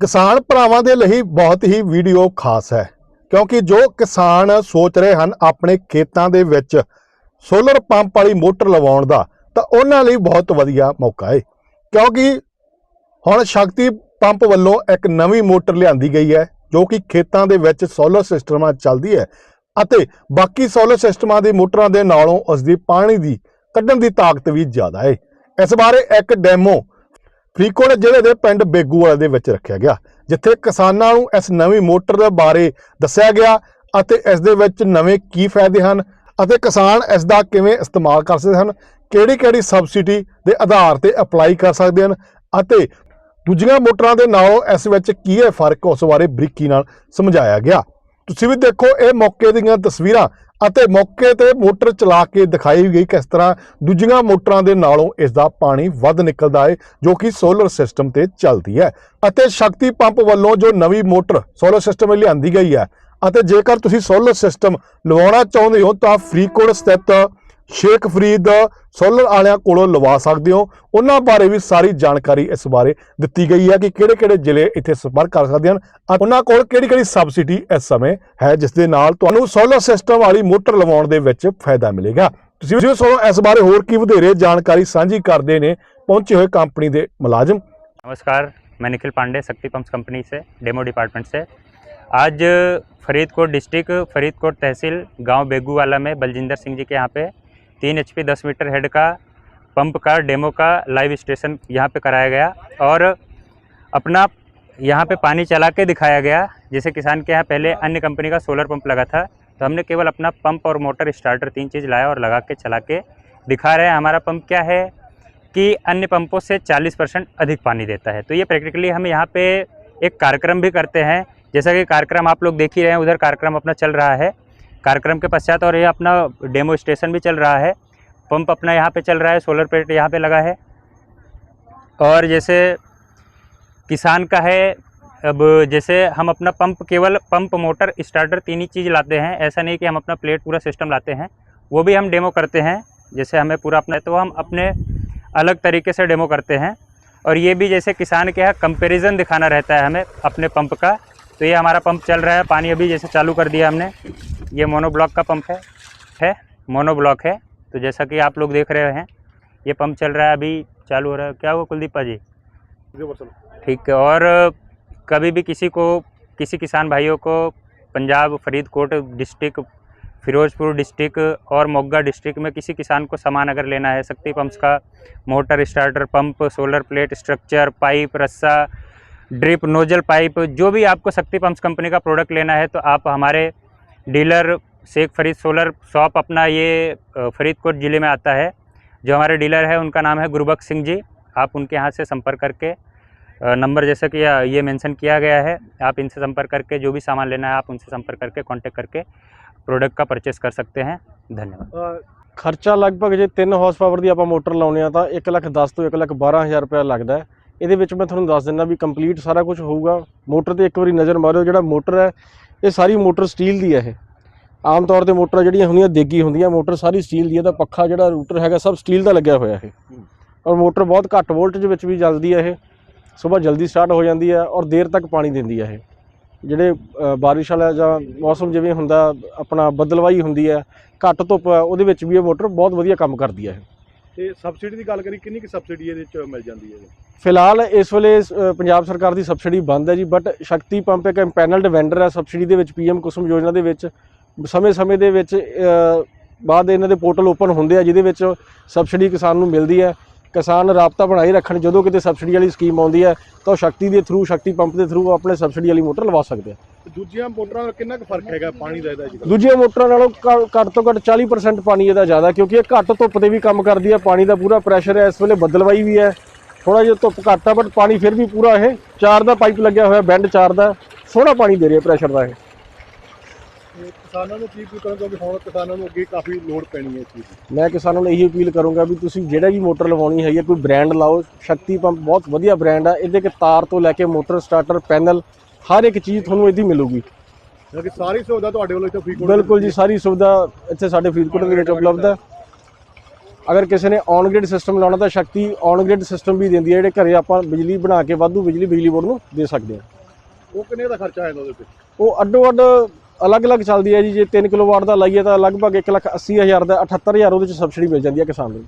ਕਿਸਾਨ ਭਰਾਵਾਂ ਦੇ ਲਈ ਬਹੁਤ ਹੀ ਵੀਡੀਓ ਖਾਸ ਹੈ, ਕਿਉਂਕਿ ਜੋ ਕਿਸਾਨ ਸੋਚ ਰਹੇ ਹਨ ਆਪਣੇ ਖੇਤਾਂ ਦੇ ਵਿੱਚ ਸੋਲਰ ਪੰਪ ਵਾਲੀ ਮੋਟਰ ਲਵਾਉਣ ਦਾ, ਤਾਂ ਉਹਨਾਂ ਲਈ ਬਹੁਤ ਵਧੀਆ ਮੌਕਾ ਹੈ ਕਿਉਂਕਿ ਹੁਣ ਸ਼ਕਤੀ ਪੰਪ ਵੱਲੋਂ ਇੱਕ ਨਵੀਂ ਮੋਟਰ ਲਿਆਂਦੀ ਗਈ ਹੈ, ਜੋ ਕਿ ਖੇਤਾਂ ਦੇ ਵਿੱਚ ਸੋਲਰ ਸਿਸਟਮਾਂ ਚੱਲਦੀ ਹੈ ਅਤੇ ਬਾਕੀ ਸੋਲਰ ਸਿਸਟਮਾਂ ਦੀ ਮੋਟਰਾਂ ਦੇ ਨਾਲੋਂ ਉਸ ਦੀ ਪਾਣੀ ਦੀ ਕੱਢਣ ਦੀ ਤਾਕਤ ਵੀ ਜ਼ਿਆਦਾ ਹੈ ਇਸ ਬਾਰੇ ਇੱਕ ਡੈਮੋ ਫਰੀਦਕੋਟ ਜ਼ਿਲ੍ਹੇ ਦੇ ਪਿੰਡ ਬੇਗੂਵਾਲਾ ਦੇ ਵਿੱਚ ਰੱਖਿਆ ਗਿਆ, ਜਿੱਥੇ ਕਿਸਾਨਾਂ ਨੂੰ ਇਸ ਨਵੀਂ ਮੋਟਰ ਦੇ ਬਾਰੇ ਦੱਸਿਆ ਗਿਆ ਅਤੇ ਇਸ ਦੇ ਵਿੱਚ ਨਵੇਂ ਕੀ ਫਾਇਦੇ ਹਨ ਅਤੇ ਕਿਸਾਨ ਇਸ ਦਾ ਕਿਵੇਂ ਇਸਤੇਮਾਲ ਕਰ ਸਕਦੇ ਹਨ ਕਿਹੜੀ ਕਿਹੜੀ ਸਬਸਿਡੀ ਦੇ ਆਧਾਰ ਤੇ ਅਪਲਾਈ ਕਰ ਸਕਦੇ ਹਨ ਅਤੇ ਦੂਜੀਆਂ ਮੋਟਰਾਂ ਦੇ ਨਾਲੋਂ ਇਸ ਵਿੱਚ ਕੀ ਹੈ ਫ਼ਰਕ ਉਸ ਬਾਰੇ ਬਰੀਕੀ ਨਾਲ ਸਮਝਾਇਆ ਗਿਆ। ਤੁਸੀਂ ਵੀ ਦੇਖੋ ਇਹ ਮੌਕੇ ਦੀਆਂ ਤਸਵੀਰਾਂ ਅਤੇ ਮੌਕੇ ਤੇ ਮੋਟਰ ਚਲਾ ਕੇ ਦਿਖਾਈ ਗਈ ਕਿਸ ਤਰ੍ਹਾਂ ਦੂਜੀਆਂ ਮੋਟਰਾਂ ਦੇ ਨਾਲੋਂ ਇਸ ਦਾ ਪਾਣੀ ਵੱਧ ਨਿਕਲਦਾ ਹੈ ਜੋ ਕਿ ਸੋਲਰ ਸਿਸਟਮ ਤੇ ਚੱਲਦੀ ਹੈ। ਅਤੇ ਸ਼ਕਤੀ ਪੰਪ ਵੱਲੋਂ ਜੋ ਨਵੀਂ ਮੋਟਰ ਸੋਲਰ ਸਿਸਟਮ ਵਿੱਚ ਲਿਆਂਦੀ ਗਈ ਹੈ, ਅਤੇ ਜੇਕਰ ਤੁਸੀਂ ਸੋਲਰ ਸਿਸਟਮ ਲਵਾਉਣਾ ਚਾਹੁੰਦੇ ਹੋ ਤਾਂ ਫਰੀਦਕੋਟ ਸਥਿਤ ਸ਼ੇਖ ਫਰੀਦ ਸੋਲਰ ਵਾਲਿਆਂ ਕੋਲੋਂ ਲਵਾ ਸਕਦੇ ਹੋ ਉਹਨਾਂ ਬਾਰੇ ਵੀ ਸਾਰੀ ਜਾਣਕਾਰੀ ਇਸ ਬਾਰੇ ਦਿੱਤੀ ਗਈ ਹੈ ਕਿ ਕਿਹੜੇ-ਕਿਹੜੇ ਜ਼ਿਲ੍ਹੇ ਇੱਥੇ ਸੰਪਰਕ ਕਰ ਸਕਦੇ ਹਨ ਅਤੇ ਉਹਨਾਂ ਕੋਲ ਕਿਹੜੀ-ਕਿਹੜੀ ਸਬਸਿਡੀ ਇਸ ਸਮੇਂ ਹੈ ਜਿਸ ਦੇ ਨਾਲ ਤੁਹਾਨੂੰ ਸੋਲਰ ਸਿਸਟਮ ਵਾਲੀ ਮੋਟਰ ਲਵਾਉਣ ਦੇ ਵਿੱਚ ਫਾਇਦਾ ਮਿਲੇਗਾ ਤੁਸੀਂ ਵੀ ਸੁਣੋ ਇਸ ਬਾਰੇ ਹੋਰ ਕੀ ਵਧੇਰੇ ਜਾਣਕਾਰੀ ਸਾਂਝੀ ਕਰਦੇ ਨੇ ਪਹੁੰਚੇ ਹੋਏ ਕੰਪਨੀ ਦੇ ਮੁਲਾਜ਼ਮ नमस्कार मैं निखिल पांडे शक्ति पंप्स कंपनी से डेमो डिपार्टमेंट से आज फरीदकोट डिस्ट्रिक्ट फरीदकोट तहसील गांव बेगूवाला में बलजिंदर सिंह जी के यहाँ पे तीन एच पी दस मीटर हेड का, पंप का, डेमो का, लाइव स्टेशन यहाँ पे कराया गया और अपना यहाँ पे पानी चला के दिखाया गया, जैसे किसान के यहाँ पहले अन्य कंपनी का सोलर पंप लगा था तो हमने केवल अपना पंप और मोटर स्टार्टर तीन चीज़ लाया और लगा के चला के दिखा रहे हैं हमारा पंप क्या है कि अन्य पंपों से 40 परसेंट अधिक पानी देता है। तो ये प्रैक्टिकली हम यहाँ पे एक कार्यक्रम भी करते हैं, जैसा कि कार्यक्रम आप लोग देख ही रहे हैं, उधर कार्यक्रम अपना चल रहा है। कार्यक्रम के पश्चात और ये अपना डेमो स्टेशन भी चल रहा है। पंप अपना यहाँ पे चल रहा है सोलर प्लेट यहाँ पे लगा है। और जैसे किसान का है, अब जैसे हम अपना पंप केवल पंप, मोटर स्टार्टर तीन ही चीज़ लाते हैं। ऐसा नहीं कि हम अपना प्लेट पूरा सिस्टम लाते हैं। वो भी हम डेमो करते हैं, जैसे हमें पूरा अपना तो हम अपने अलग तरीके से डेमो करते हैं। और ये भी जैसे किसान के यहाँ कंपेरिजन दिखाना रहता है हमें अपने पंप का। तो ये हमारा पंप चल रहा है, पानी अभी जैसे चालू कर दिया हमने। ये मोनो ब्लॉक का पंप है है मोनो ब्लॉक है। तो जैसा कि आप लोग देख रहे हैं ये पंप चल रहा है अभी चालू हो रहा है। क्या हुआ कुलदीपा जी ठीक है और कभी भी किसी को किसी किसान भाइयों को पंजाब फरीदकोट डिस्ट्रिक्ट फिरोजपुर डिस्ट्रिक्ट और मोगा डिस्ट्रिक्ट में किसी किसान को सामान अगर लेना है शक्ति पंप्स का motor starter pump solar plate structure pipe रस्सा ड्रिप नोजल पाइप जो भी आपको शक्ति पंप्स कंपनी का प्रोडक्ट लेना है तो आप हमारे dealer Sheikh Farid solar shop अपना ये अ, फरीदकोट ज़िले में आता है जो हमारे डीलर है उनका नाम है गुरुबख्श सिंह जी आप उनके यहाँ से संपर्क करके अ, नंबर जैसा कि अ, ये मेंशन किया गया है आप इनसे संपर्क करके जो भी सामान लेना है आप उनसे संपर्क करके कांटेक्ट करके प्रोडक्ट का परचेस कर सकते हैं धन्यवाद ਖਰਚਾ ਲਗਭਗ ਜੇ 3 ਹਾਰਸ ਪਾਵਰ ਦੀ ਆਪਾਂ ਮੋਟਰ ਲਾਉਨੇ ਆ ਤਾਂ 1 ਲੱਖ 10 ਤੋਂ 1 ਲੱਖ 12000 ਰੁਪਏ ਲੱਗਦਾ ਹੈ ਇਹਦੇ ਵਿੱਚ ਮੈਂ ਤੁਹਾਨੂੰ ਦੱਸ ਦਿੰਦਾ ਵੀ ਕੰਪਲੀਟ ਸਾਰਾ ਕੁਝ ਹੋਊਗਾ। ਮੋਟਰ ਤੇ ਇੱਕ ਵਾਰੀ ਨਜ਼ਰ ਮਾਰਿਓ ਜਿਹੜਾ ਮੋਟਰ ਹੈ ਇਹ ਸਾਰੀ ਮੋਟਰ ਸਟੀਲ ਦੀ ਹੈ ਇਹ। ਆਮ ਤੌਰ ਤੇ ਮੋਟਰਾਂ ਜਿਹੜੀਆਂ ਹੁੰਦੀਆਂ ਦੇਗੀ ਹੁੰਦੀਆਂ ਮੋਟਰ ਸਾਰੀ ਸਟੀਲ ਦੀ ਹੈ ਤਾਂ ਪੱਖਾ ਜਿਹੜਾ ਰੂਟਰ ਹੈਗਾ ਸਭ ਸਟੀਲ ਦਾ ਲੱਗਿਆ ਹੋਇਆ ਇਹ। ਔਰ ਮੋਟਰ ਬਹੁਤ ਘੱਟ ਵੋਲਟੇਜ ਵਿੱਚ ਵੀ ਚੱਲਦੀ ਹੈ ਇਹ। ਸਵੇਰ ਜਲਦੀ ਸਟਾਰਟ ਹੋ ਜਾਂਦੀ ਹੈ ਔਰ ਦੇਰ ਤੱਕ ਪਾਣੀ ਦਿੰਦੀ ਹੈ ਇਹ। ਜਿਹੜੇ ਬਾਰਿਸ਼ ਵਾਲਾ ਜਾਂ ਮੌਸਮ ਜਿਵੇਂ ਹੁੰਦਾ ਆਪਣਾ ਬਦਲਵਾਈ ਹੁੰਦੀ ਹੈ ਘੱਟ ਧੁੱਪ ਹੈ ਉਹਦੇ ਵਿੱਚ ਵੀ ਇਹ ਮੋਟਰ ਬਹੁਤ ਵਧੀਆ ਕੰਮ ਕਰਦੀ ਹੈ ਇਹ। ਤੇ ਸਬਸਿਡੀ ਦੀ ਗੱਲ ਕਰੀ ਕਿੰਨੀ ਕਿ ਸਬਸਿਡੀ ਇਹਦੇ ਵਿੱਚ ਮਿਲ ਜਾਂਦੀ ਹੈ ਫਿਲਹਾਲ ਇਸ ਵੇਲੇ ਅ, ਪੰਜਾਬ ਸਰਕਾਰ ਦੀ ਸਬਸਿਡੀ ਬੰਦ ਹੈ ਜੀ ਬਟ ਸ਼ਕਤੀ ਪੰਪ ਇੱਕ ਪੈਨਲਡ ਵੈਂਡਰ ਹੈ ਸਬਸਿਡੀ ਦੇ ਵਿੱਚ ਪੀਐਮ ਕੁਸੁਮ ਯੋਜਨਾ ਦੇ ਵਿੱਚ। ਸਮੇਂ-ਸਮੇਂ ਦੇ ਵਿੱਚ ਅ, ਬਾਅਦ ਇਹਨਾਂ ਦੇ ਪੋਰਟਲ ਓਪਨ ਹੁੰਦੇ ਆ ਜਿਹਦੇ ਵਿੱਚ ਸਬਸਿਡੀ ਕਿਸਾਨ ਨੂੰ ਮਿਲਦੀ ਹੈ। ਕਿਸਾਨ ਰਾਬਤਾ ਬਣਾਈ ਰੱਖਣ ਜਦੋਂ ਕਿਤੇ ਸਬਸਿਡੀ ਵਾਲੀ ਸਕੀਮ ਆਉਂਦੀ ਹੈ ਤਾਂ ਉਹ ਸ਼ਕਤੀ ਦੇ ਥਰੂ ਸ਼ਕਤੀ ਪੰਪ ਦੇ ਥਰੂ ਆਪਣੇ ਸਬਸਿਡੀ ਵਾਲੀ ਮੋਟਰ ਲਵਾ ਸਕਦੇ ਆ। ਦੂਜੀਆਂ ਮੋਟਰਾਂ ਦਾ ਕਿੰਨਾ ਕੁ ਫ਼ਰਕ ਹੈਗਾ ਪਾਣੀ ਦਾ ਇਹਦਾ ਜੀ? ਦੂਜੀਆਂ ਮੋਟਰਾਂ ਨਾਲੋਂ ਘ- ਘੱਟ ਤੋਂ ਘੱਟ 40% ਪਾਣੀ ਇਹਦਾ ਜ਼ਿਆਦਾ ਕਿਉਂਕਿ ਇਹ ਘੱਟ ਧੁੱਪ ਤੇ ਵੀ ਕੰਮ ਕਰਦੀ ਹੈ ਪਾਣੀ ਦਾ ਪੂਰਾ ਪ੍ਰੈਸ਼ਰ ਹੈ ਇਸ ਵੇਲੇ ਬੱਦਲਵਾਈ ਵੀ ਹੈ। ਥੋੜਾ ਜਿਹਾ ਧੁੱਪ ਘੱਟ ਹੈ ਬਟ ਪਾਣੀ ਫਿਰ ਵੀ ਪੂਰਾ ਇਹ ਚਾਰ ਦਾ ਪਾਈਪ ਲੱਗਿਆ ਹੋਇਆ ਬੈਂਡ ਚਾਰ ਦਾ ਸੋਹਣਾ ਪਾਣੀ ਦੇ ਰਿਹਾ ਪ੍ਰੈਸ਼ਰ ਦਾ ਇਹ। ਕਿਸਾਨਾਂ ਨੂੰ ਕੀ ਕੀ ਕਰੋ ਕਿਉਂਕਿ ਹੁਣ ਕਿਸਾਨਾਂ ਨੂੰ ਅੱਗੇ ਕਾਫੀ ਲੋਡ ਪੈਣੀ ਹੈ ਇਸ ਚੀਜ਼ ਦੀ। ਮੈਂ ਕਿਸਾਨਾਂ ਨੂੰ ਇਹੀ ਅਪੀਲ ਕਰੂੰਗਾ ਵੀ ਤੁਸੀਂ ਜਿਹੜਾ ਵੀ ਮੋਟਰ ਲਵਾਉਣੀ ਹੈਗੀ ਹੈ ਕੋਈ ਬ੍ਰਾਂਡ ਲਾਓ ਸ਼ਕਤੀ ਪੰਪ ਬਹੁਤ ਵਧੀਆ ਬ੍ਰਾਂਡ ਹੈ ਇਹਦੇ ਕਿ ਤਾਰ ਤੋਂ ਲੈ ਕੇ ਮੋਟਰ ਸਟਾਰਟਰ ਪੈਨਲ ਹਰ ਇੱਕ ਚੀਜ਼ ਤੁਹਾਨੂੰ ਇਹਦੀ ਮਿਲੂਗੀ। ਕਿਉਂਕਿ ਸਾਰੀ ਸੁਵਿਧਾ ਤੁਹਾਡੇ ਵੱਲੋਂ ਇੱਥੇ ਫ੍ਰੀ ਬਿਲਕੁਲ ਜੀ ਸਾਰੀ ਸੁਵਿਧਾ ਇੱਥੇ ਸਾਡੇ ਫਰੀਦਕੋਟ ਦੇ ਵਿੱਚ ਉਪਲਬਧ ਹੈ। ਅਗਰ ਕਿਸੇ ਨੇ ਔਨ ਗ੍ਰਿਡ ਸਿਸਟਮ ਲਾਉਣਾ ਤਾਂ ਸ਼ਕਤੀ ਔਨ ਗ੍ਰਿਡ ਸਿਸਟਮ ਵੀ ਦਿੰਦੀ ਹੈ ਜਿਹੜੇ ਘਰੇ ਆਪਾਂ ਬਿਜਲੀ ਬਣਾ ਕੇ ਵਾਧੂ ਬਿਜਲੀ ਬਿਜਲੀ ਬੋਰਡ ਨੂੰ ਦੇ ਸਕਦੇ ਹਾਂ। ਉਹ ਕਿੰਨੇ ਦਾ ਖਰਚਾ ਆਏਗਾ ਉਹਦੇ ਤੇ ਉਹ ਅੱਡੋ ਅੱਡ ਅਲੱਗ-ਅਲੱਗ ਚੱਲਦੀ ਹੈ ਜੀ ਜੇ 3 ਕਿਲੋਵਾਟ ਦਾ ਲਾਈਏ ਤਾਂ ਲਗਭਗ 1 ਲੱਖ 80 ਹਜ਼ਾਰ ਦਾ 78000 ਉਹਦੇ ਚ ਸਬਸਿਡੀ ਮਿਲ ਜਾਂਦੀ ਹੈ ਕਿਸਾਨ ਨੂੰ।